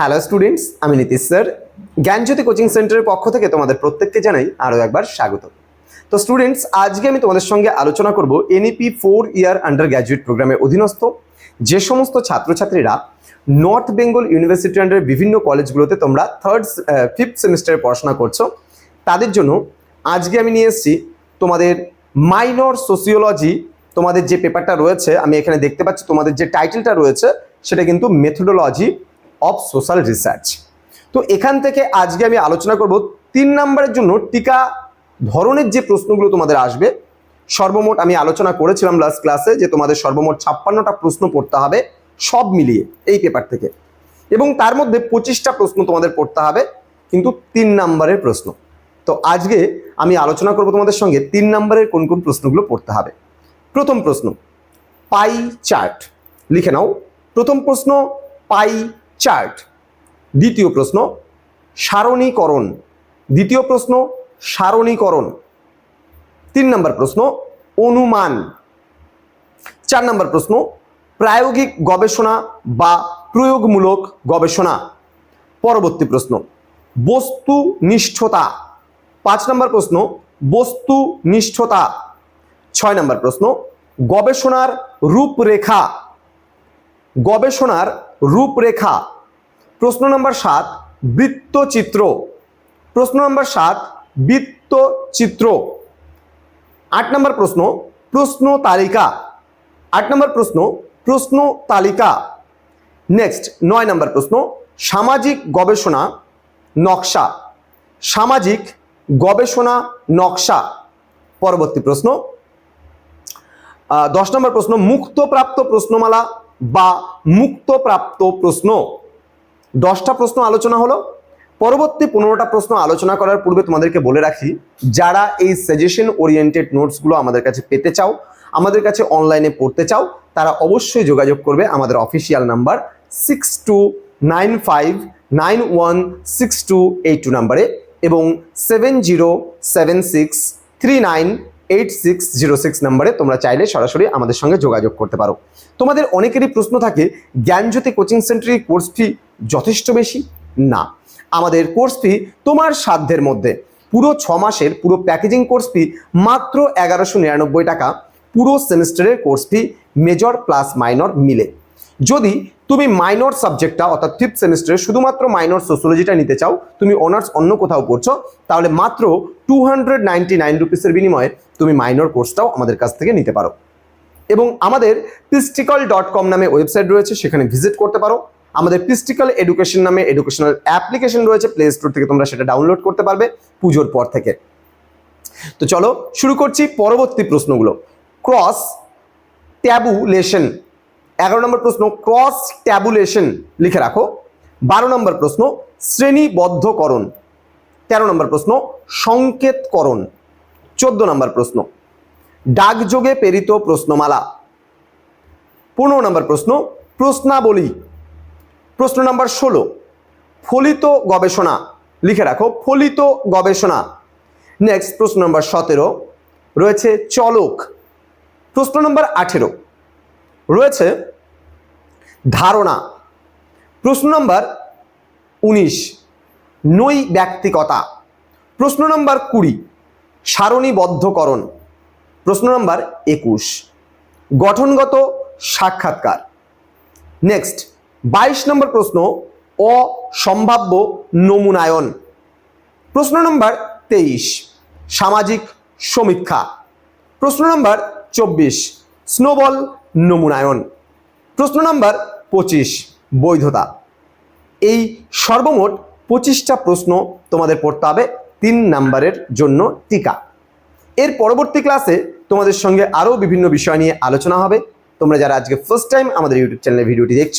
Hello students আমি Nitish sir. জ্ঞানজ্যোতি coaching সেন্টারের পক্ষ থেকে তোমাদের প্রত্যেককে জানাই আরও একবার স্বাগত। তো স্টুডেন্টস আজকে আমি তোমাদের সঙ্গে আলোচনা করব NEP four year undergraduate প্রোগ্রামের অধীনস্থ। যে সমস্ত ছাত্রছাত্রীরা নর্থ বেঙ্গল ইউনিভার্সিটি আন্ডার বিভিন্ন কলেজগুলোতে তোমরা থার্ড ফিফথ সেমিস্টারে পড়াশোনা করছ। তাদের জন্য আজকে আমি নিয়ে এসেছি তোমাদের মাইনর সোসিওলজি তোমাদের যে পেপারটা রয়েছে, আমি এখানে দেখতে পাচ্ছি তোমাদের যে টাইটেলটা রয়েছে, সেটা কিন্তু মেথোডোলজি অফ সোশ্যাল রিসার্চ তো এখান থেকে আজকে আমি আলোচনা করব তিন নম্বরের জন্য টিকা ধরনের যে প্রশ্নগুলো তোমাদের আসবে, সর্বমোট আমি আলোচনা করেছিলাম লাস্ট ক্লাসে যে তোমাদের সর্বমোট ছাপ্পান্নটা প্রশ্ন পড়তে হবে, সব মিলিয়ে এই পেপার থেকে। এবং তার মধ্যে পঁচিশটা প্রশ্ন তোমাদের পড়তে হবে, কিন্তু তিন নম্বরের প্রশ্ন। তো আজকে আমি আলোচনা করব তোমাদের সঙ্গে তিন নম্বরের কোন কোন প্রশ্নগুলো পড়তে হবে। প্রথম প্রশ্ন পাই চার্ট লিখে নাও। প্রথম প্রশ্ন পাই চার্ট। দ্বিতীয় প্রশ্ন, সারণীকরণ। দ্বিতীয় প্রশ্ন, সারণীকরণ। তিন নম্বর প্রশ্ন, অনুমান। চার নম্বর প্রশ্ন, প্রায়োগিক গবেষণা বা প্রয়োগমূলক গবেষণা। পরবর্তী প্রশ্ন বস্তু নিষ্ঠতা পাঁচ নম্বর প্রশ্ন বস্তু নিষ্ঠতা ছয় নম্বর প্রশ্ন, গবেষণার রূপরেখা। গবেষণার রূপরেখা। প্রশ্ন নম্বর সাত, বৃত্তচিত্র। প্রশ্ন নম্বর সাত, বৃত্তচিত্র। আট নম্বর প্রশ্ন প্রশ্ন তালিকা। আট নম্বর প্রশ্ন প্রশ্ন তালিকা। নেক্সট, নয় নম্বর প্রশ্ন, সামাজিক গবেষণা নকশা। সামাজিক গবেষণা নকশা। পরবর্তী প্রশ্ন দশ নম্বর প্রশ্ন, মুক্তপ্রাপ্ত প্রশ্নমালা বা মুক্তপ্রাপ্ত প্রশ্ন। দশটা প্রশ্ন আলোচনা হলো। পরবর্তী পনেরোটা প্রশ্ন আলোচনা করার পূর্বে তোমাদেরকে বলে রাখি, যারা এই সাজেশন ওরিয়েন্টেড নোটসগুলো আমাদের কাছে পেতে চাও, আমাদের কাছে অনলাইনে পড়তে চাও, তারা অবশ্যই যোগাযোগ করবে আমাদের official number six two nine five nine one six two eight two নাম্বারে এবং seven zero seven six three nine eight six zero six নাম্বারে তোমরা চাইলে সরাসরি আমাদের সঙ্গে যোগাযোগ করতে পারো। তোমাদের অনেকেরই প্রশ্ন থাকে, জ্ঞানজ্যোতি কোচিং সেন্টারের কোর্স ফি যথেষ্ট বেশি? না। আমাদের কোর্স ফি তোমার সাধ্যের মধ্যে। পুরো ছ মাসের পুরো প্যাকেজিং কোর্স ফি মাত্র এগারোশো নিরানব্বই টাকা। পুরো সেমিস্টারের course fee major plus minor মিলে। যদি তুমি মাইনর সাবজেক্টটা অর্থাৎ ফিফথ সেমিস্টারে শুধুমাত্র মাইনর সোশ্যোলজিটা নিতে চাও, তুমি অনার্স অন্য কোথাও করছ, তাহলে মাত্র টু হান্ড্রেড নাইনটি নাইন রুপিসের বিনিময়ে তুমি মাইনর কোর্সটাও আমাদের কাছ থেকে নিতে পারো। এবং আমাদের পিস্টিকল ডট কম নামে ওয়েবসাইট রয়েছে, সেখানে ভিজিট করতে পারো। আমাদের পিস্টিক্যাল এডুকেশন নামে এডুকেশনাল অ্যাপ্লিকেশন রয়েছে প্লে স্টোর থেকে তোমরা সেটা ডাউনলোড করতে পারবে পুজোর পর থেকে। তো চলো শুরু করছি পরবর্তী প্রশ্নগুলো। ক্রস ট্যাবুলেশন এগারো নম্বর প্রশ্ন ক্রস ট্যাবুলেশন লিখে রাখো। বারো নম্বর প্রশ্ন, শ্রেণীবদ্ধকরণ। তেরো নম্বর প্রশ্ন, সংকেতকরণ। চোদ্দ নম্বর প্রশ্ন, ডাকযোগে প্রেরিত প্রশ্নমালা। পনেরো নম্বর প্রশ্ন, প্রশ্নাবলী। প্রশ্ন নম্বর ষোলো, ফলিত গবেষণা। লিখে রাখো, ফলিত গবেষণা। নেক্সট প্রশ্ন নম্বর সতেরো, রয়েছে চলক। প্রশ্ন নম্বর আঠেরো রয়েছে ধারণা। প্রশ্ন নম্বর উনিশ নৈ ব্যক্তিকতা প্রশ্ন নম্বর কুড়ি, সারণীবদ্ধকরণ। প্রশ্ন নম্বর একুশ, গঠনগত সাক্ষাৎকার। নেক্সট বাইশ নম্বর প্রশ্ন, অসম্ভাব্য নমুনায়ন। প্রশ্ন নম্বর তেইশ, সামাজিক সমীক্ষা। প্রশ্ন নম্বর চব্বিশ, স্নোবল নমুনায়ন। প্রশ্ন নাম্বার পঁচিশ, বৈধতা। এই সর্বমোট পঁচিশটা প্রশ্ন তোমাদের পড়তে হবে তিন নাম্বারের জন্য টিকা। এর পরবর্তী ক্লাসে তোমাদের সঙ্গে আরও বিভিন্ন বিষয় নিয়ে আলোচনা হবে। তোমরা যারা আজকে ফার্স্ট টাইম আমাদের ইউটিউব চ্যানেলে ভিডিওটি দেখছ,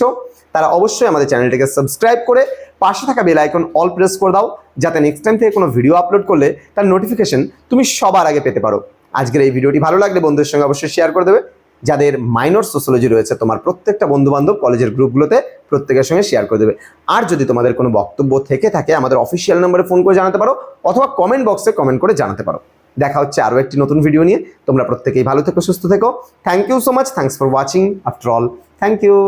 তারা অবশ্যই আমাদের চ্যানেলটিকে সাবস্ক্রাইব করে পাশে থাকা বেল আইকন অল প্রেস করে দাও, যাতে নেক্সট টাইম থেকে কোনো ভিডিও আপলোড করলে তার নোটিফিকেশন তুমি সবার আগে পেতে পারো। আজকের এই ভিডিওটি ভালো লাগলে বন্ধুদের সঙ্গে অবশ্যই শেয়ার করে দেবে। যাদের মাইনর সোশ্যোলজি রয়েছে, তোমার প্রত্যেকটা বন্ধুবান্ধব কলেজের গ্রুপগুলোতে প্রত্যেকের সঙ্গে শেয়ার করে দেবে। আর যদি তোমাদের কোনো বক্তব্য থেকে থাকে, আমাদের অফিসিয়াল নম্বরে ফোন করে জানাতে পারো, অথবা কমেন্ট বক্সে কমেন্ট করে জানাতে পারো। দেখা হচ্ছে আরও একটি নতুন ভিডিও নিয়ে। তোমরা প্রত্যেকেই ভালো থেকো, সুস্থ থেকো। Thank you so much thanks for watching after all thank you